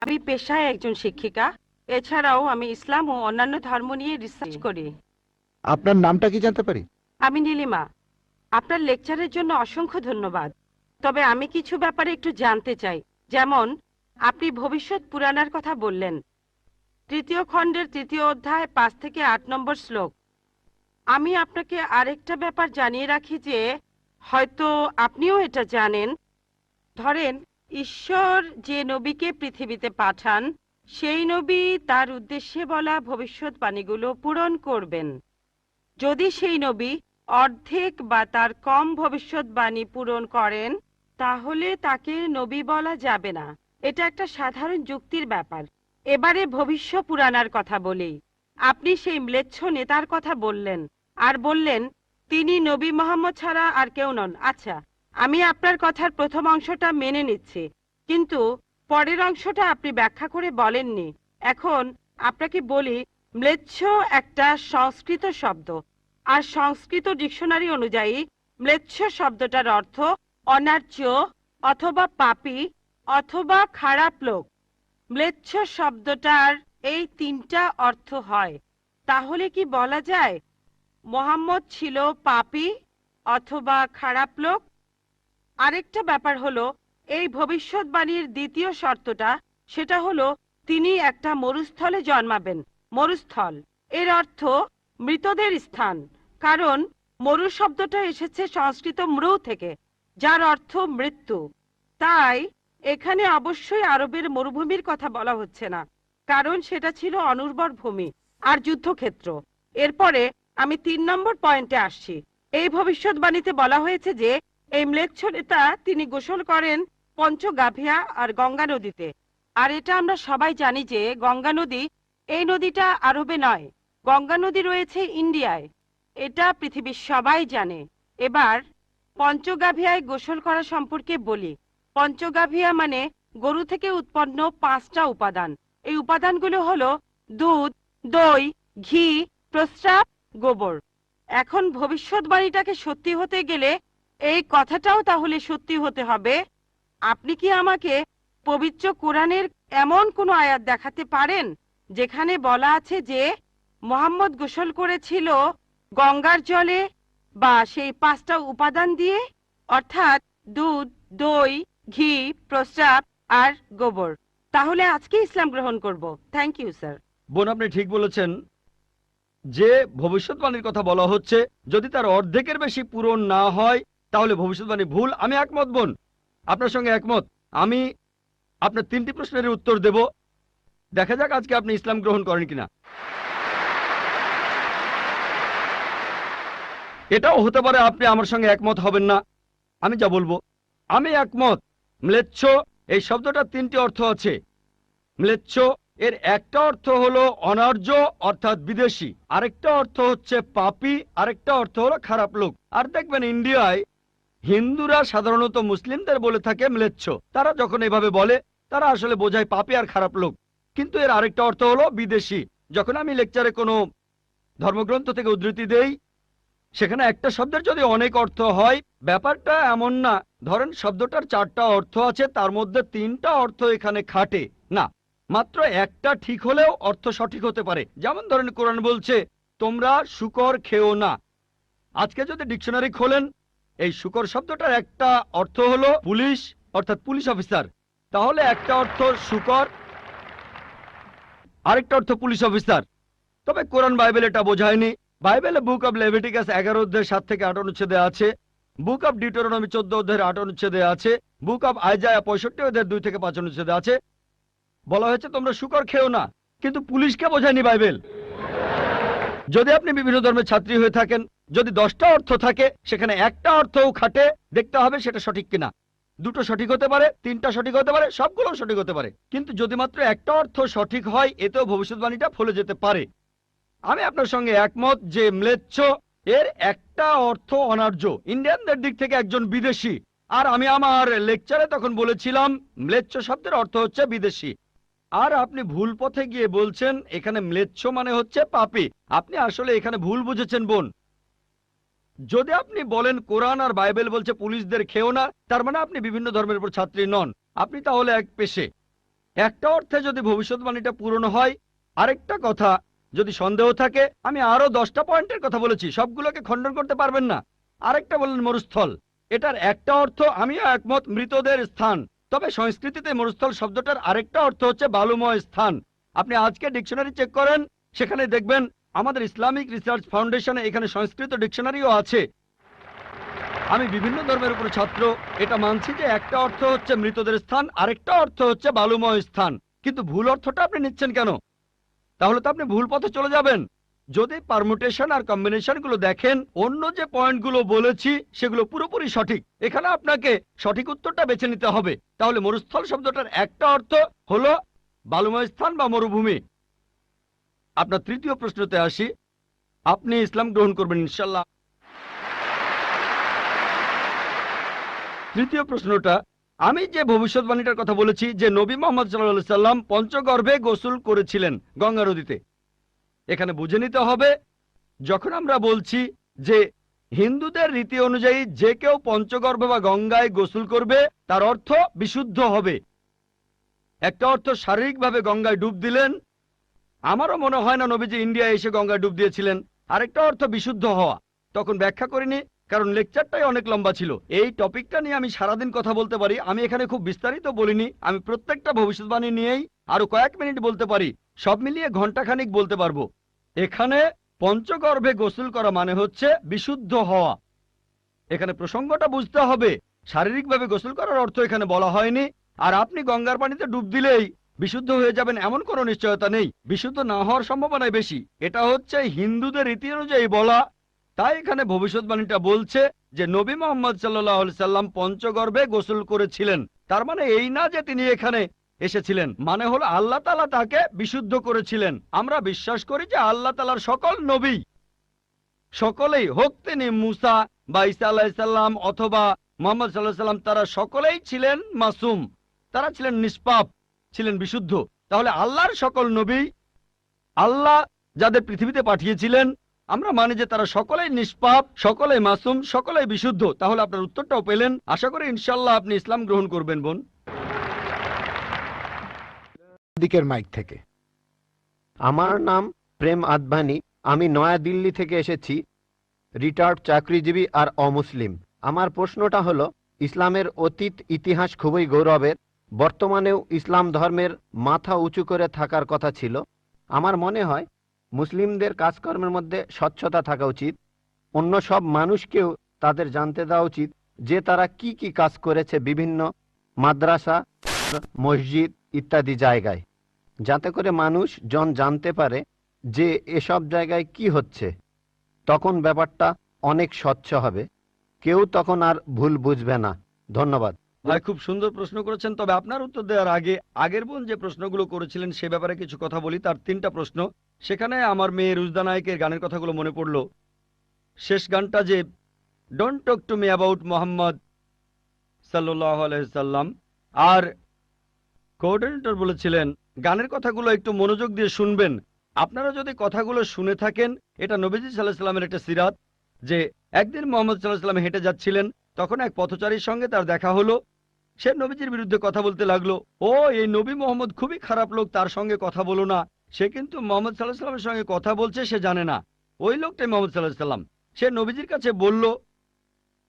আমি পেশায় একজন শিক্ষিকা। এছাড়াও আমি ইসলাম ও অন্যান্য ধর্ম নিয়ে রিসার্চ করি। আপনার নামটা কি জানতে পারি? আমি নীলিমা। আপনার লেকচারের জন্য অসংখ্য ধন্যবাদ। তবে আমি কিছু ব্যাপারে একটু জানতে চাই। যেমন আপনি ভবিষ্যৎ পুরাণার কথা বললেন। তৃতীয় খণ্ডের তৃতীয় অধ্যায় পাঁচ থেকে আট নম্বর শ্লোক। আমি আপনাকে আরেকটা ব্যাপার জানিয়ে রাখি যে হয়তো আপনিও এটা জানেন। ধরেন ঈশ্বর যে নবীকে পৃথিবীতে পাঠান, সেই নবী তার উদ্দেশ্যে বলা ভবিষ্যৎবাণীগুলো পূরণ করবেন। যদি সেই নবী অর্ধেক বা তার কম ভবিষ্যৎবাণী পূরণ করেন, তাহলে তাকে নবী বলা যাবে না। এটা একটা সাধারণ যুক্তির ব্যাপার। এবারে ভবিষ্য পুরাণার কথা বলি। আপনি সেই ম্লেচ্ছ নেতার কথা বললেন, আর বললেন, তিনি নবী মোহাম্মদ ছাড়া আর কেউ নন। আচ্ছা আমি আপনার কথার প্রথম অংশটা মেনে নিচ্ছি, কিন্তু পরের অংশটা আপনি ব্যাখ্যা করে বলেননি। এখন আপনাকে বলি, ম্লেচ্ছ একটা সংস্কৃত শব্দ, আর সংস্কৃত ডিকশনারি অনুযায়ী ম্লেচ্ছ শব্দটার অর্থ অনার্য অথবা পাপি অথবা খারাপ লোক। ম্লেচ্ছ শব্দটার এই তিনটা অর্থ হয়। তাহলে কি বলা যায়, মোহাম্মদ ছিল পাপি অথবা খারাপ লোক? আরেকটা ব্যাপার হলো, এই ভবিষ্যৎবাণীর দ্বিতীয় শর্তটা, সেটা হলো তিনি একটা মরুস্থলে জন্মাবেন, মরুস্থল। এর অর্থ মৃতদের স্থান, কারণ মরু শব্দটা এসেছে সংস্কৃত মৃ থেকে, যার অর্থ মৃত্যু। তাই এখানে অবশ্যই আরবের মরুভূমির কথা বলা হচ্ছে না, কারণ সেটা ছিল অনুর্বর ভূমি আর যুদ্ধক্ষেত্র। এরপরে আমি তিন নম্বর পয়েন্টে আসছি। এই ভবিষ্যৎবাণীতে বলা হয়েছে যে এই মেলেচ্ছরেতা তিনি গোসল করেন পঞ্চগাভিয়া আর গঙ্গা নদীতে। আর এটা আমরা সবাই জানি যে গঙ্গা নদী এই নদীটা আরবে নয়, গঙ্গা নদী রয়েছে ইন্ডিয়ায়। এটা পৃথিবীর সবাই জানে। এবার পঞ্চগাভিয়ায় গোসল করা সম্পর্কে বলি। পঞ্চগাভিয়া মানে গরু থেকে উৎপন্ন পাঁচটা উপাদান। এই উপাদানগুলো হলো দুধ, দই, ঘি, প্রস্রাব, গোবর। এখন ভবিষ্যৎবাণীটাকে সত্যি হতে গেলে এই কথাটাও তাহলে সত্যি হতে হবে। আপনি কি আমাকে পবিত্র কোরআনের এমন কোনো আয়াত দেখাতে পারেন, যেখানে বলা আছে যে মোহাম্মদ গোসল করেছিল গঙ্গার জলে বা সেই পাঁচটা উপাদান দিয়ে, অর্থাৎ দুধ, দই, ঘি, প্রস্রাব আর গোবর। তাহলে আজকে ইসলাম গ্রহণ করব। থ্যাংক ইউ স্যার বোন, আপনি ঠিক বলেছেন। যে ভবিষ্যৎবাণীর কথা বলা হচ্ছে, যদি তার অর্ধেকের বেশি পূরণ না হয় তাহলে ভবিষ্যৎবাণী ভুল, আমি একমত, বোন। আপনার সঙ্গে একমত। আমি আপনার তিনটি প্রশ্নের উত্তর দেব। দেখা যাক আজকে আপনি ইসলাম গ্রহণ করেন কিনা। এটাও হতে পারে আপনি আমার সঙ্গে একমত হবেন না। আমি যা বলব, আমি একমত। ম্লেচ্ছ, এই শব্দটার তিনটি অর্থ আছে। ম্লেচ্ছ, এর একটা অর্থ হলো অনার্য, অর্থাৎ বিদেশি। আরেকটা অর্থ হচ্ছে পাপি, আরেকটা অর্থ হলো খারাপ লোক। আর দেখবেন, ইন্ডিয়ায় হিন্দুরা সাধারণত মুসলিমদের বলে থাকে ম্লেচ্ছ। তারা যখন এভাবে বলে, তারা আসলে বোঝায় পাপে আর খারাপ লোক। কিন্তু এর আরেকটা অর্থ হলো বিদেশি। যখন আমি লেকচারে কোনো ধর্মগ্রন্থ থেকে উদ্ধৃতি দেই, সেখানে একটা শব্দের যদি অনেক অর্থ হয়, ব্যাপারটা এমন না। ধরেন শব্দটার চারটা অর্থ আছে, তার মধ্যে তিনটা অর্থ এখানে খাটে। না, মাত্র একটা ঠিক হলেও অর্থ সঠিক হতে পারে। যেমন ধরেন কোরআন বলছে, তোমরা শুকর খেও না। আজকে যদি ডিকশনারি খোলেন এই শুকর শব্দটার একটা অর্থ হলো পুলিশ, অর্থাৎ পুলিশ অফিসার। তাহলে একটা অর্থ শুকর, আরেকটা অর্থ পুলিশ অফিসার। তবে কোরআন বাইবেল এটা বোঝায়নি। বাইবেলে বুক অব লেভিটিকাস এগারো অধ্যায় সাত থেকে আট অনুচ্ছেদে আছে। বুক অব ডিউটোরনমি চোদ্দ অধ্যায়ের আট অনুচ্ছেদে আছে। বুক অব আইজায়া পঁয়ষট্টি অধ্যায়ের দুই থেকে পাঁচ অনুচ্ছেদে আছে। বলা হয়েছে, তোমরা শুকর খেও না, কিন্তু পুলিশকে বোঝায়নি বাইবেল। যদি আপনি বিভিন্ন ধর্মের ছাত্রী হয়ে থাকেন যদি দশটা অর্থ থাকে, সেখানে একটা অর্থও খাটে, দেখতে হবে সেটা সঠিক কিনা। দুটো সঠিক হতে পারে, তিনটা সঠিক হতে পারে সবগুলো সঠিক হতে পারে। কিন্তু যদি মাত্র একটা অর্থ সঠিক হয় এতেও ভবিষ্যৎবাণীটা ফলে যেতে পারে। আমি আপনার সঙ্গে একমত যে ম্লেচ্ছ এর একটা অর্থ অনার্য। ইন্ডিয়ানদের দিক থেকে একজন বিদেশি। আর আমি আমার লেকচারে তখন বলেছিলাম, ম্লেচ্ছ শব্দের অর্থ হচ্ছে বিদেশি। আর আপনি ভুল পথে গিয়ে বলছেন, এখানে ম্লেচ্ছ মানে হচ্ছে পাপি। আপনি আসলে এখানে ভুল বুঝেছেন, বোন। যদি আপনি বলেন কোরআন আর বাইবেল বলছে পুলিশদের খেও না, তার মানে আপনি বিভিন্ন ধর্মের উপর ছাত্রী নন। আপনি তাহলে এক পেশে। একটা অর্থে যদি ভবিষ্যৎবাণীটা পূরণ হয়, আরেকটা কথা, যদি সন্দেহ থাকে, আমি আরও দশটা পয়েন্টের কথা বলেছি, সবগুলোকে খণ্ডন করতে পারবেন না। আরেকটা বললেন মরুস্থল। এটার একটা অর্থ, আমিও একমত, মৃতদের স্থান। তবে সংস্কৃতিতে মরুস্থল শব্দটার আরেকটা অর্থ হচ্ছে বালুময় স্থান। আপনি আজকে ডিকশনারি চেক করেন, সেখানে দেখবেন আমাদের ইসলামিক রিসার্চ ফাউন্ডেশনে এখানে সংস্কৃত ডিকশনারিও আছে। আমি বিভিন্ন ধর্মের উপর ছাত্র। এটা মানছি যে একটা অর্থ হচ্ছে মৃতদের স্থান, আরেকটা অর্থ হচ্ছে বালুময় স্থান। কিন্তু ভুল অর্থটা আপনি নিচ্ছেন কেন? তাহলে তো আপনি ভুল পথে চলে যাবেন। যদি পারমুটেশন আর কম্বিনেশনগুলো দেখেন, অন্য যে পয়েন্টগুলো বলেছি, সেগুলো পুরোপুরি সঠিক। এখানে আপনাকে সঠিক উত্তরটা বেছে নিতে হবে। তাহলে মরুস্থল শব্দটার একটা অর্থ হলো বালুময় স্থান বা মরুভূমি। আপনার তৃতীয় প্রশ্নতে আসি। আপনি ইসলাম গ্রহণ করবেন ইনশাল্লাহ তৃতীয় প্রশ্নটা, আমি যে ভবিষ্যৎবাণীটার কথা বলেছি, যে নবী মোহাম্মদ সাল্লাহ সাল্লাম পঞ্চগর্ভে গোসল করেছিলেন গঙ্গা নদীতে। এখানে বুঝে নিতে হবে, যখন আমরা বলছি যে হিন্দুদের রীতি অনুযায়ী যে কেউ পঞ্চগর্ভ বা গঙ্গায় গোসল করবে, তার অর্থ বিশুদ্ধ হবে। একটা অর্থ শারীরিকভাবে গঙ্গায় ডুব দিলেন আমারও মনে হয় না নবীজি ইন্ডিয়া এসে গঙ্গায় ডুব দিয়েছিলেন। আরেকটা অর্থ বিশুদ্ধ হওয়া। তখন ব্যাখ্যা করিনি, কারণ লেকচারটাই অনেক লম্বা ছিল। এই টপিকটা নিয়ে আমি সারাদিন কথা বলতে পারি, আমি এখানে খুব বিস্তারিত বলিনি, আমি প্রত্যেকটা ভবিষ্যৎবাণী নিয়েই আরও কয়েক মিনিট বলতে পারি, সব মিলিয়ে ঘন্টাখানিক বলতে পারব। এখানে পঞ্চগর্ভে গোসল করা মানে হচ্ছে বিশুদ্ধ হওয়া। এখানে প্রসঙ্গটা বুঝতে হবে, শারীরিকভাবে গোসল করার অর্থ এখানে বলা হয়নি, আর আপনি গঙ্গার পানিতে ডুব দিলেই বিশুদ্ধ হয়ে যাবেন এমন কোনো নিশ্চয়তা নেই। বিশুদ্ধ না হওয়ার সম্ভাবনাই বেশি। এটা হচ্ছে হিন্দুদের রীতি অনুযায়ী বলা। তাই এখানে ভবিষ্যৎবাণীটা বলছে যে নবী মোহাম্মদ সাল্লাহ সাল্লাম পঞ্চগর্ভে গোসল করেছিলেন। তার মানে এই না যে তিনি এখানে এসেছিলেন। মানে হলো আল্লাহ তালা তাকে বিশুদ্ধ করেছিলেন। আমরা বিশ্বাস করি যে আল্লাহ তালার সকল নবী, সকলেই হোক তিনি মুসা বা ইসা আলাহিসাল্লাম অথবা মোহাম্মদ সাল্লাহ সাল্লাম, তারা সকলেই ছিলেন মাসুম। তারা ছিলেন নিষ্পাপ। ছিলেন বিশুদ্ধ তাহলে আল্লাহর সকল নবী আল্লাহ যাদের পৃথিবীতে পাঠিয়েছিলেন আমরা মানি যে তারা সকলেই নিষ্পাপ সকলেই মাসুম সকলেই বিশুদ্ধ তাহলে আপনার উত্তরটাও পেলেন। আশা করি ইনশাল্লাহ আপনি ইসলাম গ্রহণ করবেন বোন। দিকের মাইক থেকে। আমার নাম প্রেম আদভানি আমি নয়া দিল্লি থেকে এসেছি রিটায়ার্ড চাকরিজীবী আর অমুসলিম। আমার প্রশ্নটা হলো ইসলামের অতীত ইতিহাস খুবই গৌরবের বর্তমানেও ইসলাম ধর্মের মাথা উঁচু করে থাকার কথা ছিল। আমার মনে হয়, মুসলিমদের কাজকর্মের মধ্যে স্বচ্ছতা থাকা উচিত। অন্য সব মানুষকেও তাদের জানতে দেওয়া উচিত যে তারা কি কি কাজ করেছে বিভিন্ন মাদ্রাসা, মসজিদ ইত্যাদি জায়গায়। যাতে করে মানুষ জন জানতে পারে যে এসব জায়গায় কি হচ্ছে। তখন ব্যাপারটা অনেক স্বচ্ছ হবে। কেউ তখন আর ভুল বুঝবে না। ধন্যবাদ। ভাই, খুব সুন্দর প্রশ্ন করেছেন। তবে আপনার উত্তর দেওয়ার আগে, আগের বোন যে প্রশ্নগুলো করেছিলেন সে ব্যাপারে কিছু কথা বলি। তার তিনটা প্রশ্ন। সেখানে আমার মেয়ে রুজদা নায়কের গানের কথাগুলো মনে পড়ল। শেষ গানটা যে don't talk to me about Muhammad আলাইসাল্লাম আর কোঅর্ডিনেটর বলেছিলেন, গানের কথাগুলো একটু মনোযোগ দিয়ে শুনবেন। আপনারা যদি কথাগুলো শুনে থাকেন, এটা নবীজি সাল্লাহ সাল্লামের একটা সিরাত যে, একদিন মোহাম্মদ সাল্লাহ সাল্লাম হেঁটে যাচ্ছিলেন তখন এক পথচারীর সঙ্গে তার দেখা হলো। সে নবীজির বিরুদ্ধে কথা বলতে লাগল। ও, এই নবী মোহাম্মদ খুবই খারাপ লোক, তার সঙ্গে কথা বলো না। সে কিন্তু মোহাম্মদ সাল্লাহ সাল্লামের সঙ্গে কথা বলছে, সে জানে না। ওই লোকটাই মোহাম্মদ সাল্লাহ সাল্লাম সে নবীজির কাছে বলল,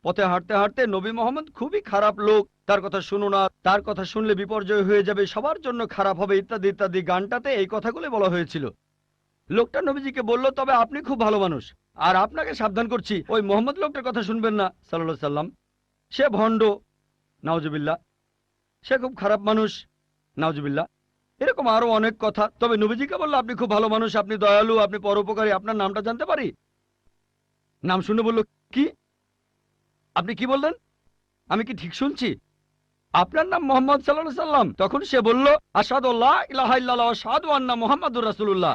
পথে হাঁটতে হাঁটতে নবী মোহাম্মদ খুবই খারাপ লোক। তার কথা শুনো না, তার কথা শুনলে বিপর্যয় হয়ে যাবে, সবার জন্য খারাপ হবে, ইত্যাদি ইত্যাদি। গানটাতে এই কথাগুলো বলা হয়েছিল। লোকটা নবীজিকে বলল, তবে আপনি খুব ভালো মানুষ। আর আপনাকে সাবধান করছি, ওই মোহাম্মদ লোকটার কথা শুনবেন না সাল্লাহ সাল্লাম। সে ভণ্ড নাওজবিল্লা সে খুব খারাপ মানুষ নাওজবিল্লা এরকম আরও অনেক কথা। তবে নবীজিকে বলল, আপনি খুব ভালো মানুষ, আপনি দয়ালু, আপনি পরোপকারী, আপনার নামটা জানতে পারি? নাম শুনে বলল, কি? আপনি কি বললেন? আমি কি ঠিক শুনছি? আপনার নাম মোহাম্মদ সাল্লাহ সাল্লাম। তখন সে বলল আসাদুল্লাহ ইলাহা ইল্লাল্লাহ সাদু আন্না মোহাম্মদুর রাসূলুল্লাহ।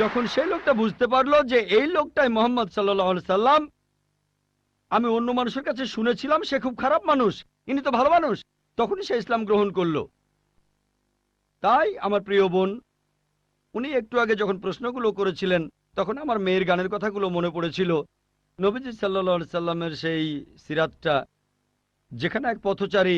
যখন সেই লোকটা বুঝতে পারল যে এই লোকটাই মোহাম্মদ সাল্লাম, আমি অন্য মানুষের কাছে শুনেছিলাম সে খুব খারাপ মানুষ, ইনি তো ভালো মানুষ তখনই সে ইসলাম গ্রহণ করল। তাই আমার প্রিয় বোন, উনি একটু আগে যখন প্রশ্নগুলো করেছিলেন, তখন আমার মেয়ের গানের কথাগুলো মনে পড়েছিল। নবীজি সাল্লা সাল্লামের সেই সিরাতটা, যেখানে এক পথচারী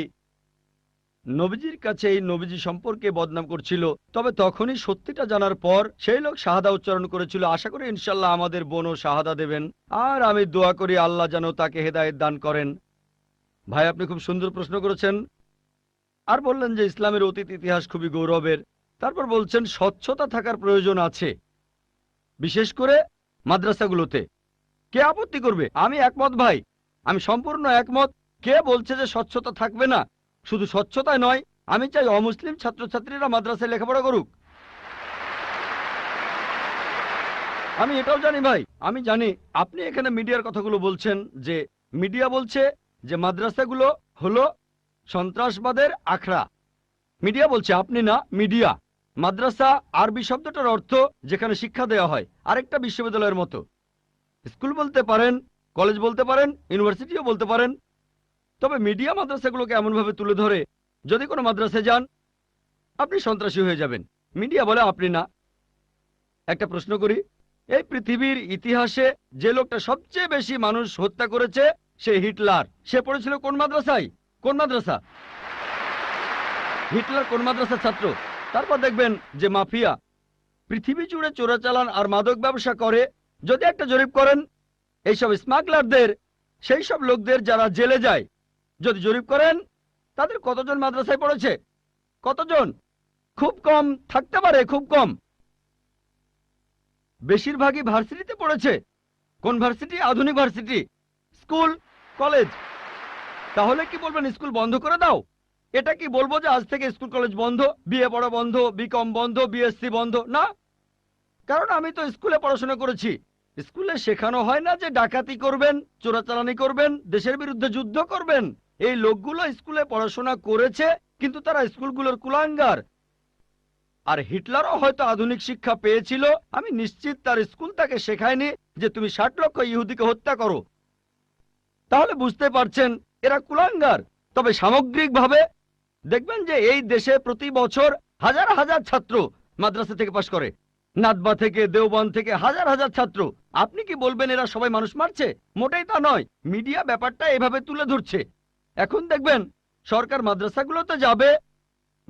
নবীজির কাছে এই নবীজি সম্পর্কে বদনাম করছিল। তবে তখনই সত্যিটা জানার পর সেই লোক শাহাদা উচ্চারণ করেছিল, আশা করি ইনশাল্লাহ আমাদের বোনও শাহাদা দেবেন। আর আমি দোয়া করি আল্লাহ যেন তাকে হেদায়েত দান করেন। ভাই, আপনি খুব সুন্দর প্রশ্ন করেছেন। আর বললেন যে ইসলামের অতীত ইতিহাস খুবই গৌরবের। তারপর বলছেন, স্বচ্ছতা থাকার প্রয়োজন আছে, বিশেষ করে মাদ্রাসাগুলোতে। কে আপত্তি করবে? আমি একমত, ভাই। আমি সম্পূর্ণ একমত। কে বলছে যে স্বচ্ছতা থাকবে না? শুধু স্বচ্ছতায় নয়, আমি চাই অমুসলিম ছাত্রছাত্রীরা মাদ্রাসায় লেখাপড়া করুক। আমি এটাও জানি ভাই, আমি জানি আপনি এখানে মিডিয়ার কথাগুলো বলছেন যে মিডিয়া বলছে যে মাদ্রাসাগুলো হলো সন্ত্রাসবাদের আখড়া। মিডিয়া বলছে, আপনি না, মিডিয়া। মাদ্রাসা আরবি শব্দটার অর্থ যেখানে শিক্ষা দেওয়া হয়, আরেকটা বিশ্ববিদ্যালয়ের মতো। স্কুল বলতে পারেন, কলেজ বলতে পারেন, ইউনিভার্সিটিও বলতে পারেন তবে মিডিয়া মাদ্রাসাগুলোকে এমনভাবে তুলে ধরে, যদি কোনো মাদ্রাসায় যান, আপনি সন্ত্রাসী হয়ে যাবেন। মিডিয়া বলে আপনি না। একটা প্রশ্ন করি, এই পৃথিবীর ইতিহাসে যে লোকটা সবচেয়ে বেশি মানুষ হত্যা করেছে, সে হিটলার। সে পড়েছিল কোন মাদ্রাসায়? কোন মাদ্রাসা? হিটলার কোন মাদ্রাসার ছাত্র? তারপর দেখবেন যে মাফিয়া, পৃথিবী জুড়ে চোরাচালান আর মাদক ব্যবসা করে, যদি একটা জরিপ করেন, এইসব স্মাগলারদের সেই সব লোকদের যারা জেলে যায় যদি জরিপ করেন, তাদের কতজন মাদ্রাসায় পড়েছে? কতজন? খুব কম, থাকতে পারে খুব কম। বেশিরভাগই ভার্সিটিতে পড়েছে। কোন ভার্সিটি? আধুনিক ভার্সিটি। School, college. তাহলে কি বলবেন, স্কুল বন্ধ করে দাও? এটা কি বলব যে আজ থেকে স্কুল, কলেজ বন্ধ, বিএ পড়া বন্ধ, বিকম বন্ধ, বিএসসি বন্ধ? না। কারণ আমি তো স্কুলে পড়াশোনা করেছি। স্কুলে শেখানো হয় না যে ডাকাতি করবেন, চোরাচালানি করবেন, দেশের বিরুদ্ধে যুদ্ধ করবেন। এই লোকগুলো স্কুলে পড়াশোনা করেছে, কিন্তু তারা স্কুলগুলোর কুলাঙ্গার। আর হিটলারও হয়তো আধুনিক শিক্ষা পেয়েছিল। আমি নিশ্চিত তার স্কুল তাকে শেখায়নি যে তুমি ষাট লক্ষ ইহুদিকে হত্যা করো। তাহলে বুঝতে পারছেন, এরা কুলাঙ্গার। তবে সামগ্রিকভাবে দেখবেন যে এই দেশে প্রতি বছর হাজার হাজার ছাত্র মাদ্রাসা থেকে পাশ করে। নাদবা থেকে দেওবন থেকে হাজার হাজার ছাত্র। আপনি কি বলবেন এরা সবাই মানুষ মারছে? মোটেই তা নয়। মিডিয়া ব্যাপারটা এভাবে তুলে ধরছে। এখন দেখবেন, সরকার মাদ্রাসাগুলোতে যাবে।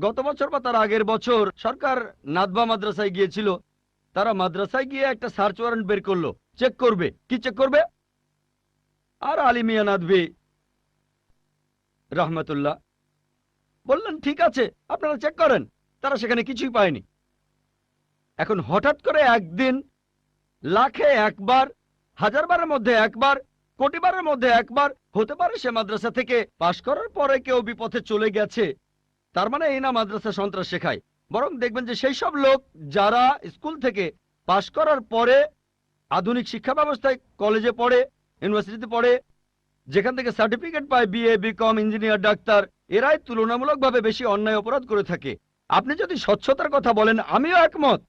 গত বছর বা তার আগের বছর সরকার নাদবা মাদ্রাসায় গিয়েছিল। তারা মাদ্রাসায় গিয়ে একটা সার্চ ওয়ারেন্ট বের করল। চেক করবে। কি চেক করবে? আর আলিমিয়া নাদবি রহমতুল্লাহ, বললেন, ঠিক আছে, আপনারা চেক করেন। তারা সেখানে কিছুই পায়নি। এখন হঠাৎ করে একদিন, লাখে একবার হাজার বারের মধ্যে একবার কোটিবারের মধ্যে একবার হতে পারে সে মাদ্রাসা থেকে পাশ করার পরে কেউ বিপথে চলে গেছে। তার মানে এই না মাদ্রাসা সন্ত্রাস শেখায়। বরং দেখবেন যে সেই সব লোক যারা স্কুল থেকে পাশ করার পরে আধুনিক শিক্ষা ব্যবস্থায় কলেজে পড়ে, ইউনিভার্সিটিতে পড়ে, যেখান থেকে সার্টিফিকেট পায় বিএ বিকম ইঞ্জিনিয়ার ডাক্তার এরাই তুলনামূলকভাবে বেশি অন্যায় অপরাধ করে থাকে। আপনি যদি স্বচ্ছতার কথা বলেন, আমিও একমত।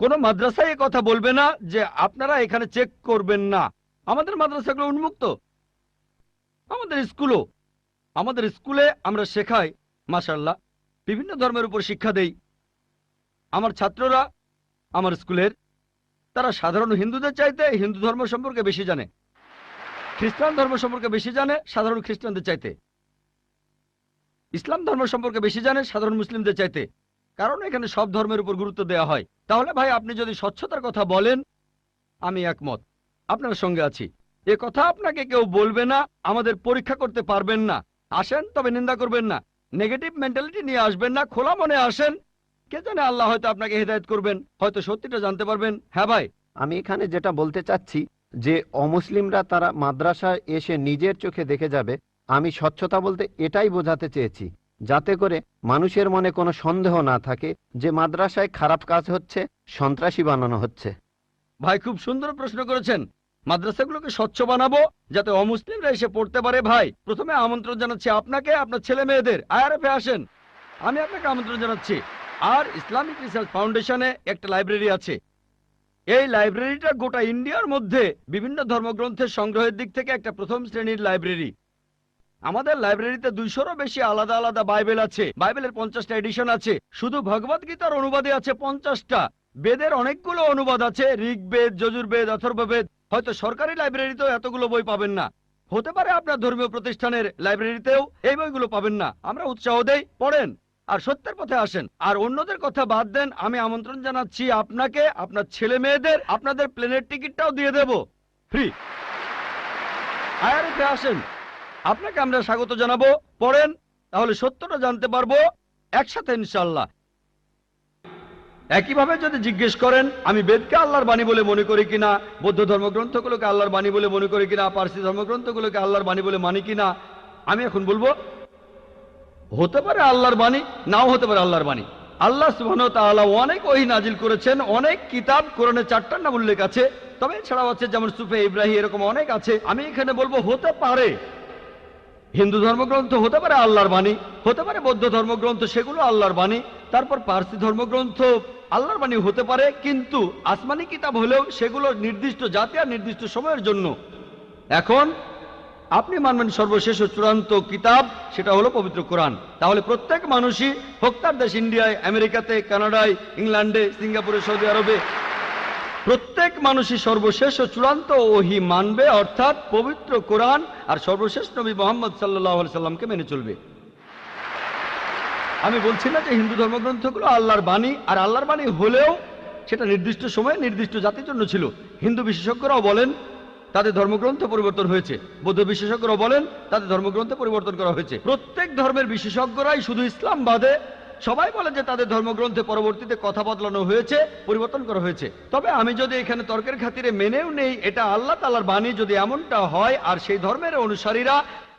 কোন মাদ্রাসায় কথা বলবে না যে আপনারা এখানে চেক করবেন না। আমাদের মাদ্রাসাগুলো উন্মুক্ত। আমাদের স্কুলও। আমাদের স্কুলে আমরা শেখাই মাসাল্লাহ বিভিন্ন ধর্মের উপর শিক্ষা দেই। আমার ছাত্ররা, আমার স্কুলের, তারা সাধারণ হিন্দুদের চাইতে হিন্দু ধর্ম সম্পর্কে বেশি জানে। খ্রিস্টান ধর্ম সম্পর্কে বেশি জানে, সাধারণ খ্রিস্টানদের চাইতে। ইসলাম ধর্ম সম্পর্কে বেশি জানে, সাধারণ মুসলিমদের চাইতে। কারণ এখানে সব ধর্মের উপর গুরুত্ব দেওয়া হয়। তাহলে ভাই, আপনি যদি স্বচ্ছতার কথা বলেন, আমি একমত। আপনার সঙ্গে আছি। এ কথা আপনাকে কেউ বলবে না, আমাদের পরীক্ষা করতে পারবেন না। আসেন, তবে নিন্দা করবেন না। নেগেটিভ মেন্টালিটি নিয়ে আসবেন না, খোলা মনে আসেন। কে জানে আল্লাহ হয়তো আপনাকে হেদায়ত করবেন, হয়তো সত্যিটা জানতে পারবেন। হ্যাঁ ভাই। আমি এখানে যেটা বলতে চাচ্ছি, যে অমুসলিমরা তারা মাদ্রাসায় এসে নিজের চোখে দেখে যাবে, আমি স্বচ্ছতা বলতে এটাই বোঝাতে চেয়েছি। যাতে করে মানুষের মনে কোনো সন্দেহ না থাকে যে মাদ্রাসায় খারাপ কাজ হচ্ছে, সন্ত্রাসী বানানো হচ্ছে। ভাই খুব সুন্দর প্রশ্ন করেছেন। মাদ্রাসাগুলোকে স্বচ্ছ বানাবো, যাতে অমুসলিমরা এসে পড়তে পারে। ভাই, প্রথমে আমন্ত্রণ জানাচ্ছি আপনাকে, আপনার ছেলে মেয়েদের। আইআরএফে আসেন। আমি আপনাকে আমন্ত্রণ জানাচ্ছি। আর ইসলামিক রিসার্চ ফাউন্ডেশনে একটা লাইব্রেরি আছে। এই লাইব্রেরিটা গোটা ইন্ডিয়ার মধ্যে বিভিন্ন ধর্মগ্রন্থের সংগ্রহের দিক থেকে একটা প্রথম শ্রেণির লাইব্রেরি। আমাদের লাইব্রেরিতে দুইশোরও বেশি আলাদা আলাদা বাইবেল আছে। বাইবেলের পঞ্চাশটা এডিশন আছে। শুধু ভগবত গীতার অনুবাদে আছে পঞ্চাশটা। বেদের অনেকগুলো অনুবাদ আছে, ঋগ্বেদ, যজুর্বেদ, অথর্ববেদ। হয়তো সরকারি লাইব্রেরিতেও এতগুলো বই পাবেন না। হতে পারে আপনার ধর্মীয় প্রতিষ্ঠানের লাইব্রেরিতেও এই বইগুলো পাবেন না। আমরা উৎসাহ দেই, পড়েন আর সত্যের পথে আসেন। আর অন্যদের কথা বাদ দেন, আমি আমন্ত্রণ জানাচ্ছি আপনাকে, আপনার ছেলে মেয়েদের, আপনাদের প্লেনের টিকিটটাও দিয়ে দেব। ফ্রি। আয়ারিতে আসেন। আপনাকে আমরা স্বাগত জানাব, পড়েন, তাহলে সত্যটা জানতে পারব একসাথে ইনশাল্লাহ। একইভাবে যদি জিজ্ঞেস করেন, আমি বেদকে আল্লাহর বাণী বলে মনে করি কিনা, বৌদ্ধ ধর্মগ্রন্থগুলোকে আল্লাহর বাণী বলে মনে করি কিনা, পার্সি ধর্মগ্রন্থগুলোকে আল্লাহর বাণী বলে মানি কিনা, আমি এখন বলব, হতে পারে আল্লাহর বাণী, নাও হতে পারে আল্লাহর বাণী। আল্লাহ তাআলা অনেক ওই নাজিল করেছেন, অনেক কিতাব কোরআনে চারটার নাম উল্লেখ আছে, তবে এছাড়াও আছে যেমন সুফে ইব্রাহিম, এরকম অনেক আছে। আমি এখানে বলব, হতে পারে হিন্দু ধর্মগ্রন্থ, হতে পারে আল্লাহর বাণী, হতে পারে বৌদ্ধ ধর্মগ্রন্থ, সেগুলো আল্লাহর বাণী। তারপর পার্সি ধর্মগ্রন্থ আল্লাহর বাণী হতে পারে, কিন্তু আসমানি কিতাব হলেও সেগুলো নির্দিষ্ট জাতি আর নির্দিষ্ট সময়ের জন্য। এখন আপনি মানবেন সর্বশেষ ও চূড়ান্ত কিতাব, সেটা হলো পবিত্র কোরআন। তাহলে প্রত্যেক মানুষই হোক তার দেশ ইন্ডিয়ায়, আমেরিকাতে, কানাডায়, ইংল্যান্ডে, সিঙ্গাপুরে, সৌদি আরবে, প্রত্যেক মানুষই সর্বশেষ ও চূড়ান্ত ওহি মানবে, অর্থাৎ পবিত্র কোরআন আর সর্বশেষ নবী মোহাম্মদ সাল্লাহ সাল্লামকে মেনে চলবে। আমি বলছি না যে হিন্দু ধর্মগ্রন্থগুলো আল্লাহর বাণী, আর আল্লাহর বাণী হলেও সেটা নির্দিষ্ট সময়ে নির্দিষ্ট জাতির জন্য ছিল। হিন্দু বিশেষজ্ঞরাও বলেন, তাদের ধর্মগ্রন্থ পরিবর্তন হয়েছে। বৌদ্ধ বিশেষজ্ঞরাও বলেন, তাদের ধর্মগ্রন্থ পরিবর্তন করা হয়েছে। প্রত্যেক ধর্মের বিশেষজ্ঞরাই শুধু ইসলাম বাদে সবাই বলে যে তাদের ধর্মগ্রন্থে পরবর্তীতে কথা বদলানো হয়েছে, পরিবর্তন করা হয়েছে। তবে আমি যদি এখানে তর্কের খাতিরে মেনেও নেই, এটা আল্লাহ তালার বাণী যদি এমনটা হয়, আর সেই ধর্মের অনুসারীরা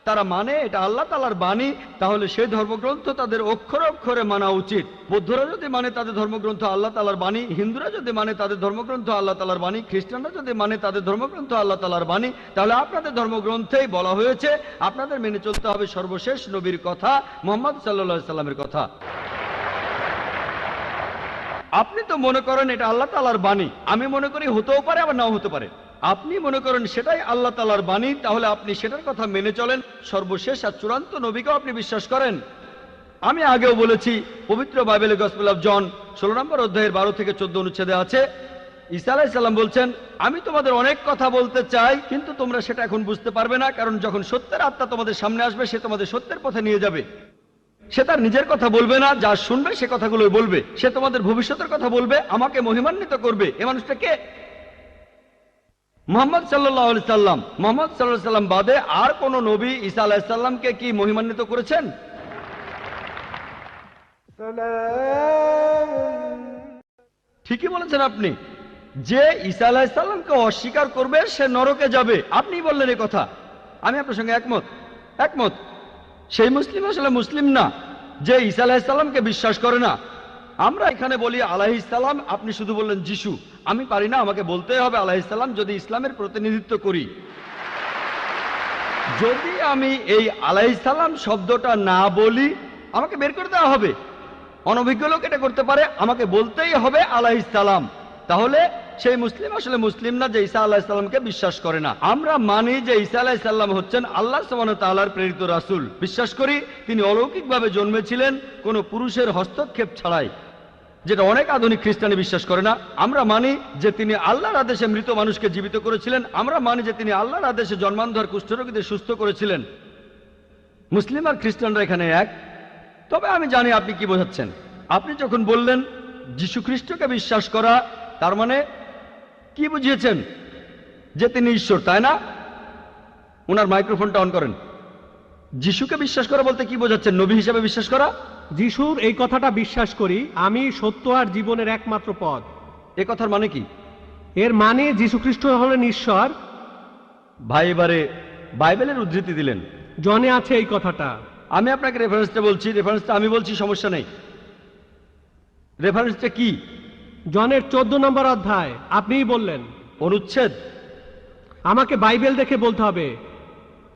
তারা মানে এটা আল্লাহ তালার বাণী, তাহলে সেই ধর্মগ্রন্থ তাদের অক্ষরে অক্ষরে মানা উচিত। বৌদ্ধরা যদি মানে তাদের ধর্মগ্রন্থ আল্লাহ তালার বাণী, হিন্দুরা যদি মানে তাদের ধর্মগ্রন্থ আল্লাহ তালার বাণী, খ্রিস্টানরা যদি মানে তাদের ধর্মগ্রন্থ আল্লাহ তালার বাণী, তাহলে আপনাদের ধর্মগ্রন্থেই বলা হয়েছে, আপনাদের মেনে চলতে হবে সর্বশেষ নবীর কথা, মোহাম্মদ সাল্লা সাল্লামের কথা। আপনি তো মনে করেন এটা আল্লাহ তালার বাণী, আমি মনে করি হতেও পারে, আবার নাও হতে পারে। আপনি মনে করেন সেটাই আল্লাহ তালার বাণী, তাহলে আপনি সেটার কথা মেনে চলেন। সর্বশেষ আর চূড়ান্ত নবীকেও আপনি বিশ্বাস করেন। আমি আগেও বলেছি, পবিত্র বাইবেল গসপেল অফ জন ষোলো নম্বর অধ্যায়ের বারো থেকে চোদ্দ অনুচ্ছেদে আছে। ঈসা আলাইসাল্লাম বলছেন, আমি তোমাদের অনেক কথা বলতে চাই, কিন্তু তোমরা সেটা এখন বুঝতে পারবে না, কারণ যখন সত্যের আত্মা তোমাদের সামনে আসবে, সে তোমাদের সত্যের পথে নিয়ে যাবে। সে তার নিজের কথা বলবে না, যা শুনবে সে কথাগুলোই বলবে। সে তোমাদের ভবিষ্যতের কথা বলবে, আমাকে মহিমান্বিত করবে। এ মানুষটা কে? মোহাম্মদ সাল্লাহ সাল্লাম মোহাম্মদ সাল্লাহ সাল্লাম বাদে আর কোন নবী ঈসা আলাহিসাল্লামকে কি মহিমান্বিত করেছেন? ঠিকই বলেছেন আপনি। যে ঈসা আলাহিসাল্লামকে অস্বীকার করবে সে নরকে যাবে। আপনি বললেন এই কথা। আমি আপনার সঙ্গে একমত একমত। সেই মুসলিম আসলে মুসলিম না যে ঈসা আলাহিসাল্লামকে বিশ্বাস করে না। আমরা এখানে বলি আলাহিসাল্লাম আপনি শুধু বললেন যিশু। আমি পারি না, আমাকে বলতে হবে আলাহিসাল্লাম যদি ইসলামের প্রতিনিধিত্ব করি। যদি আমি এই আলাইসাল্লাম শব্দটা না বলি, আমাকে বের করে দেওয়া হবে। অনভিজ্ঞ লোক এটা করতে পারে, আমাকে বলতেই হবে আলাইসাল্লাম তাহলে সেই মুসলিম আসলে মুসলিম না যে ঈসা আলাহিসাল্লামকে বিশ্বাস করে না। আমরা মানি যে ঈসা আলাহিসাল্লাম হচ্ছেন আল্লাহ সমান প্রেরিত রাসুল। বিশ্বাস করি, তিনি অলৌকিকভাবে জন্মেছিলেন, কোনো পুরুষের হস্তক্ষেপ ছাড়াই। যেটা অনেক আধুনিক খ্রিস্টানি বিশ্বাস করে না, আমরা মানি যে তিনি আল্লাহর আদেশে মৃত মানুষকে জীবিত করেছিলেন, আমরা মানি যে তিনি আল্লাহর আদেশে জন্মান্ধর কুষ্ঠরোগীদের সুস্থ করেছিলেন। মুসলিম আর খ্রিস্টানরা এখানে এক। তবে আমি জানি আপনি কি বোঝাচ্ছেন। আপনি যখন বললেন যীশু খ্রিস্টকে বিশ্বাস করা, তার মানে কি বুঝিয়েছেন? যে তিনি ঈশ্বর, তাই না? ওনার মাইক্রোফোনটা অন করেন। যিশুকে বিশ্বাস করা বলতে কি বোঝাচ্ছেন? নবী হিসাবে বিশ্বাস করা? যিশুর এই কথাটা বিশ্বাস করি আমি সত্য আর জীবনের একমাত্র পথ। এ কথার মানে কি? এর মানে যীশু খ্রিস্ট হলেন ঈশ্বর। ভাই এবারে বাইবেলের উদ্ধৃতি দিলেন। জনে আছে এই কথাটা। আমি আপনাকে রেফারেন্সটা বলছি রেফারেন্সটা আমি বলছি সমস্যা নেই। রেফারেন্সটা কি? জনের চোদ্দ নম্বর অধ্যায় আপনিই বললেন। অনুচ্ছেদ। আমাকে বাইবেল দেখে বলতে হবে।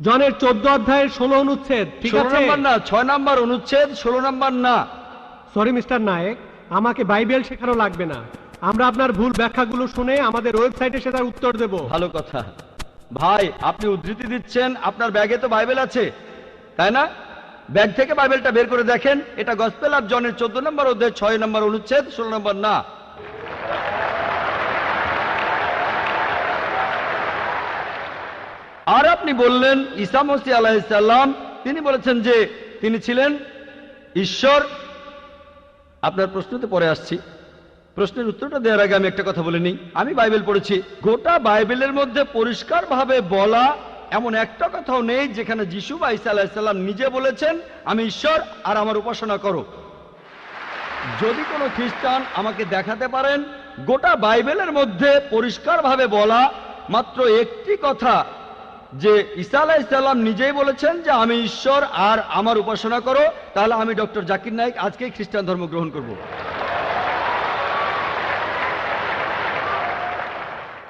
জনের চোদ্দ অধ্যায়ের ষোলো অনুচ্ছেদ ঠিক ষোলো আছে? নাম্বার না ছয় নাম্বার অনুচ্ছেদ ষোলো নাম্বার না। সরি মিস্টার নায়েক আমাকে বাইবেল শেখানো লাগবে না। আমরা আপনার ভুল ব্যাখ্যাগুলো শুনে আমাদের ওয়েবসাইটে সেটার উত্তর দেব। ভালো কথা। ভাই আপনি উদ্ধৃতি দিচ্ছেন আপনার ব্যাগে তো বাইবেল আছে। তাই না? ব্যাগ থেকে বাইবেলটা বের করে দেখেন এটা গসপেল আর জনের চোদ্দ নম্বর অধ্যায় ছয় নম্বর অনুচ্ছেদ ষোলো নম্বর না। আর আপনি বললেন, ঈসা মসি আলাহিসাল্লাম তিনি বলেছেন যে তিনি ছিলেন ঈশ্বর। আপনার প্রশ্নতে পরে আসছি। প্রশ্নের উত্তরটা দেওয়ার আগে আমি একটা কথা বলে নিই। আমি বাইবেল পড়েছি। গোটা বাইবেলের মধ্যে পরিষ্কারভাবে বলা এমন একটা কথাও নেই যেখানে যিশু বা ঈসা আলাহিসাল্লাম নিজে বলেছেন, আমি ঈশ্বর আর আমার উপাসনা করো। যদি কোনো খ্রিস্টান আমাকে দেখাতে পারেন, গোটা বাইবেলের মধ্যে পরিষ্কারভাবে বলা মাত্র একটি কথা যে ঈসা আলাইসাল্লাম নিজেই বলেছেন যে আমি ঈশ্বর আর আমার উপাসনা করো, তাহলে আমি ডক্টর জাকির নাইক আজকেই খ্রিস্টান ধর্ম গ্রহণ করব।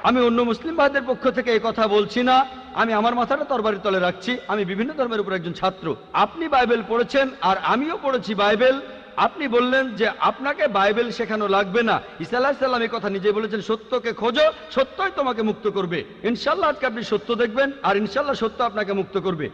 আমি অন্য মুসলিম ভাইদের পক্ষ থেকে এই কথা বলছি না। আমি আমার মাথাটা তরবারি তলে রাখছি। আমি বিভিন্ন ধর্মের উপর একজন ছাত্র। আপনি বাইবেল পড়েছেন আর আমিও পড়েছি বাইবেল। আপনি বললেন যে আপনাকে বাইবেল শেখানো লাগবে না। ইসা সাল্লাম এই কথা নিজে বলেছেন, সত্যকে খোঁজো, সত্যই তোমাকে মুক্ত করবে। ইনশাল্লাহ আজকে আপনি সত্য দেখবেন, আর ইনশাল্লাহ সত্য আপনাকে মুক্ত করবে।